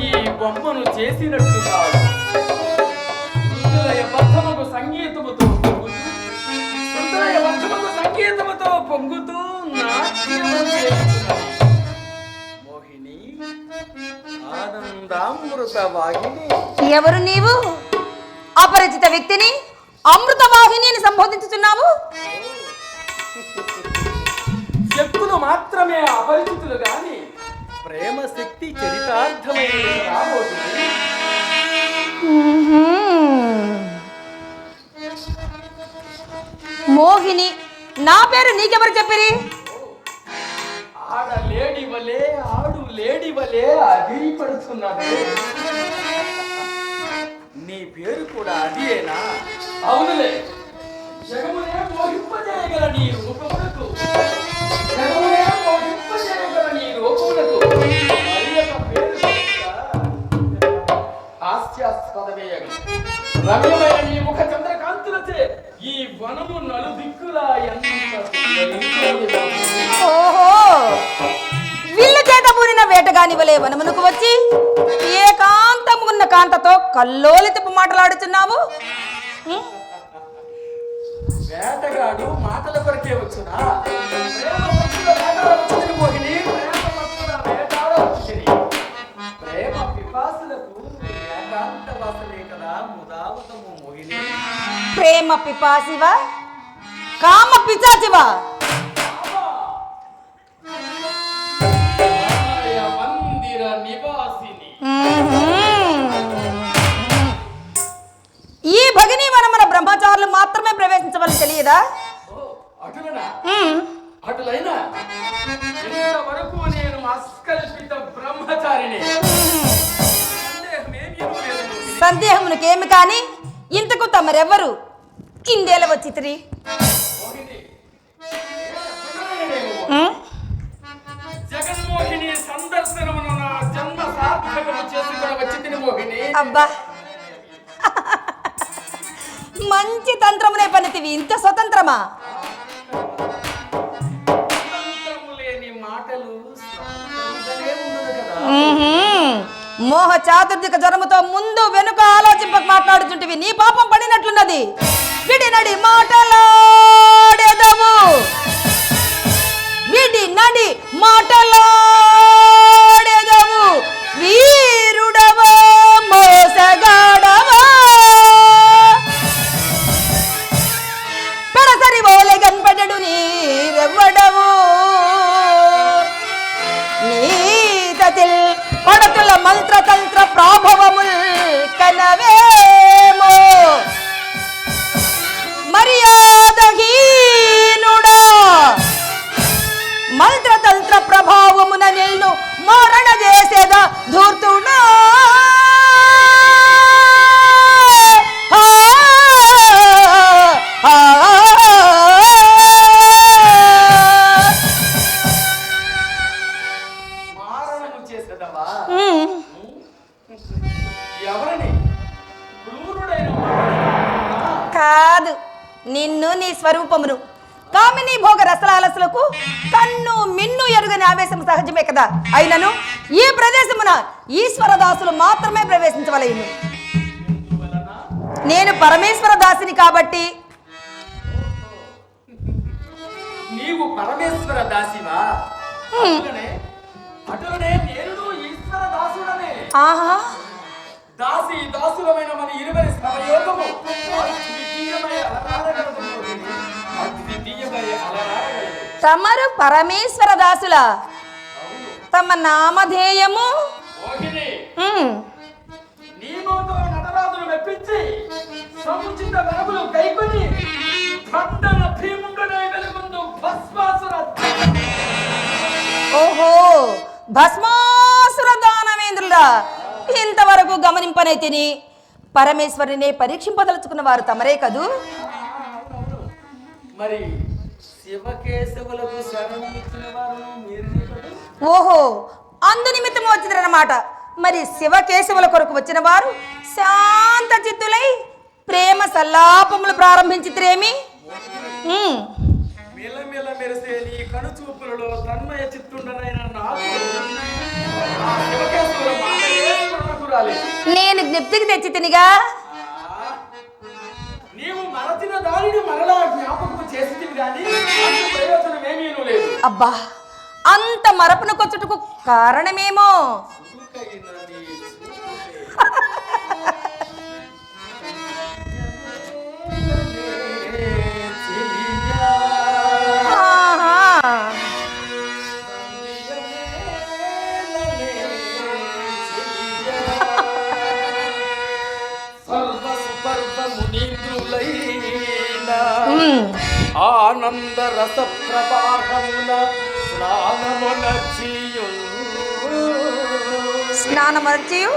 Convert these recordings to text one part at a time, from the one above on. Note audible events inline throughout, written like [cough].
ఈ బొమ్మను సుందరయ బద్ధముకు సంగీతముతో పొంగుతూ సుందరయ సంగీతముతో పొంగుతూ మోహిని ఆనందామృత వాహిని ఎవరు నీవు? అపరిచిత వ్యక్తిని అమృతవాహిని అని సంబోధించుచున్నావు? శక్తులు మాత్రమే అపరిచితులు గాని ప్రేమ శక్తి చరితార్థమైన రాబోతుంది. మోహిని నా పేరు నీకెవరు చెప్పిరి? ఆడ లేడి వలే ఆడు లేడి వలే అదిరిపడుతున్నది. నీ పేరు కూడా అదియేనా? అవునులే. జగమునే మోహింపజేయగల నీ రూపములకు జగమునే రమ్యమైన నీ ముఖ చంద్రకాంతులచే ఈ వనము నలుదిక్కులా విల్లు చేత పూరిన వేటగానివలే వనమునకు వచ్చి ఏకాంతమున్న కాంతతో కల్లోలితపు మాటలాడుచున్నావు? వేటగాడు మాటల కొరకే వచ్చునా? ప్రేమ పిపాసివ? కామ పిచాచివ మందిర నివాసిని ఈ భగిని వనమున బ్రహ్మచారులు మాత్రమే ప్రవేశించవని తెలియదా? అటులైనా వరకు నేను అస్కల్పిత బ్రహ్మచారిని. సందేహమునకేమి కాని ఇంతకు తమరెవ్వరు? వచ్చితిరి. చేసుకొని వచ్చి అబ్బా. మంచి తంత్రమునే పనితివి. ఇంత స్వతంత్రమా? మాటలు మోహ చాతుర్దిక జ్వరముతో ముందు వెనుక ఆలోచింపక మాట్లాడుతుంటివి నీ పాపం పడినట్లున్నది. విడి నడి మాటలాడేదవు విడి నడి మాటలాడేదము. వీ నిన్ను నీ స్వరూపమును కామిని భోగ రసలాలసులకు కన్ను మిన్ను ఎరుగని ఆవేశం సహజమే కదా. అయినను ఈ ప్రదేశమున ఈశ్వరదాసులు మాత్రమే ప్రవేశించవలేను? నేను పరమేశ్వర దాసిని కాబట్టి నీవు పరమేశ్వర దాసివా? అటులనే అటులనే నేను ఈశ్వర దాసుడనే. ఆహా. దాసి దాసులమైన మన ఇరువరి సమయోగము తమరు పరమేశ్వర దాసుల. తమ నామధేయము. ఓహో భస్మాసుర దానవేంద్రుడా. ఇంతవరకు గమనింపనే తిని పరమేశ్వరుని పరీక్షింపదలుచుకున్న వారు తమరే కదూ? మరి ఓహో అందు నిమిత్తం వచ్చిందన్నమాట. మరి శివకేశవుల కొరకు వచ్చిన వారు శాంత చిత్తులై ప్రేమ సల్లాపములు ప్రారంభించిత్రేమి? మెరిసే నీ తన్మయ చిత్తుండనైన. నేను జ్ఞప్తికి తెచ్చి తినిగా నీవు మరచిన దానిని మరలా జ్ఞాపకం అబ్బా అంత మరపునకొచ్చుటకు కారణమేమో? ఆనంద రస ప్రవాహమున స్నానమునర్చియు? స్నానమర్చియు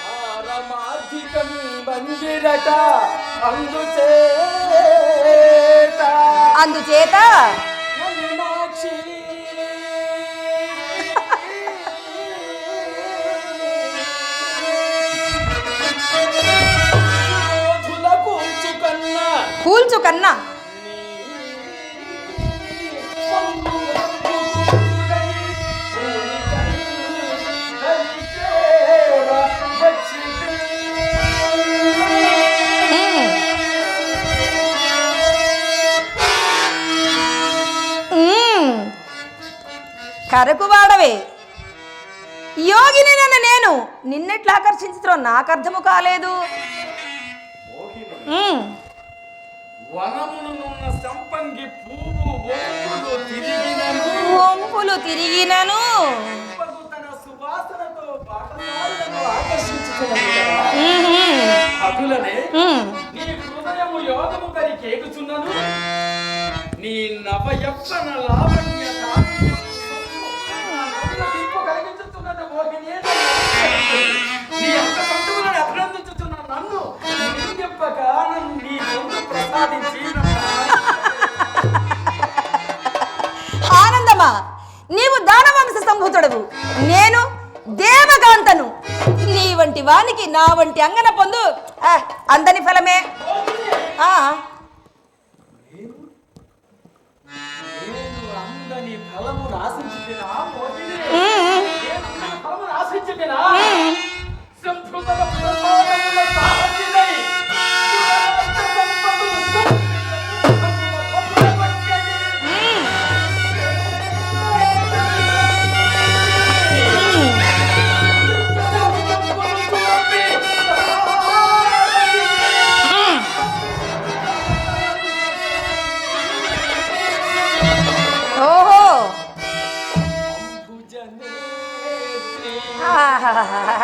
పారమార్థికం బందిరట అందుచేత. అందుచేత? [laughs] కూర్చుకన్న కూల్చు కన్నా కరకు వాడవే. యోగిని నన్ను నేను నిన్నెట్లా ఆకర్షించుతున్నా నాకు అర్థము కాలేదు. వంపులు తిరిగినను. తన సువాసనతో బాటసారులను నీ బంధువులను నన్ను నన్ను నీ ప్రసాదించి ఆనందమా? నీవు దానవంశ సంభూతుడవు. నేను దేవకాంతను నీ వంటి వానికి నా వంటి అంగన పొందు. అందని ఫలమే. కనినంతనే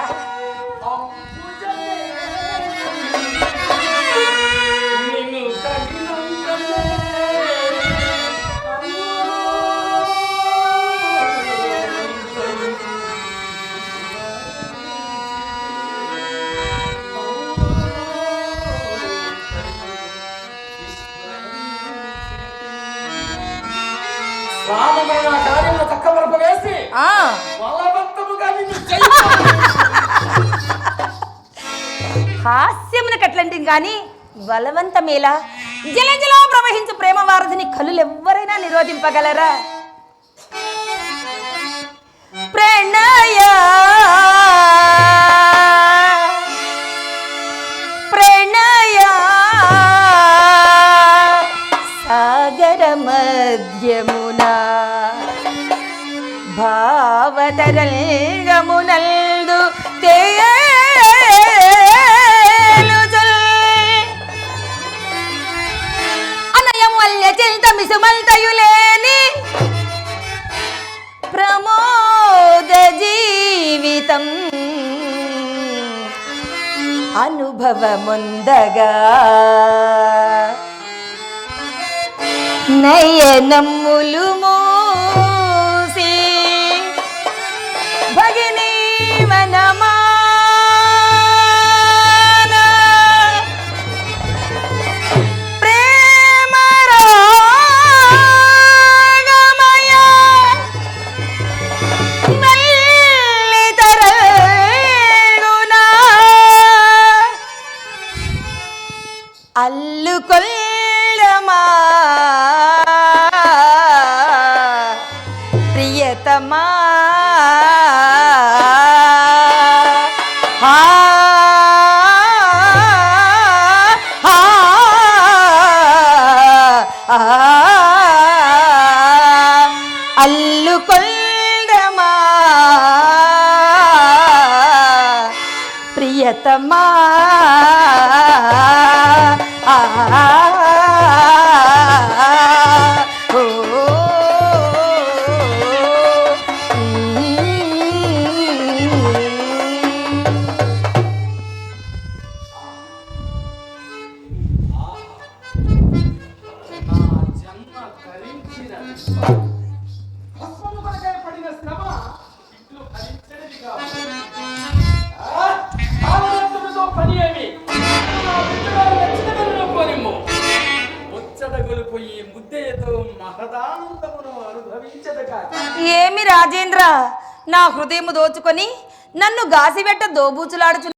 రామమైన కార్యములు చక్కవరపు వేసి ఆ, హాస్యమున కట్లంటి కానీ బలవంతమేలా జలజలో ప్రవహించు ప్రేమ వారధిని కళ్ళు ఎవ్వరైనా నిరోధింపగలరా? అనుభవముందగా. నయనమ్ములు మో ஐயத்தம்மா Thank you. ఏమి రాజేంద్ర? నా హృదయం దోచుకొని నన్ను గాసిబెట్ట దోబూచులాడుచు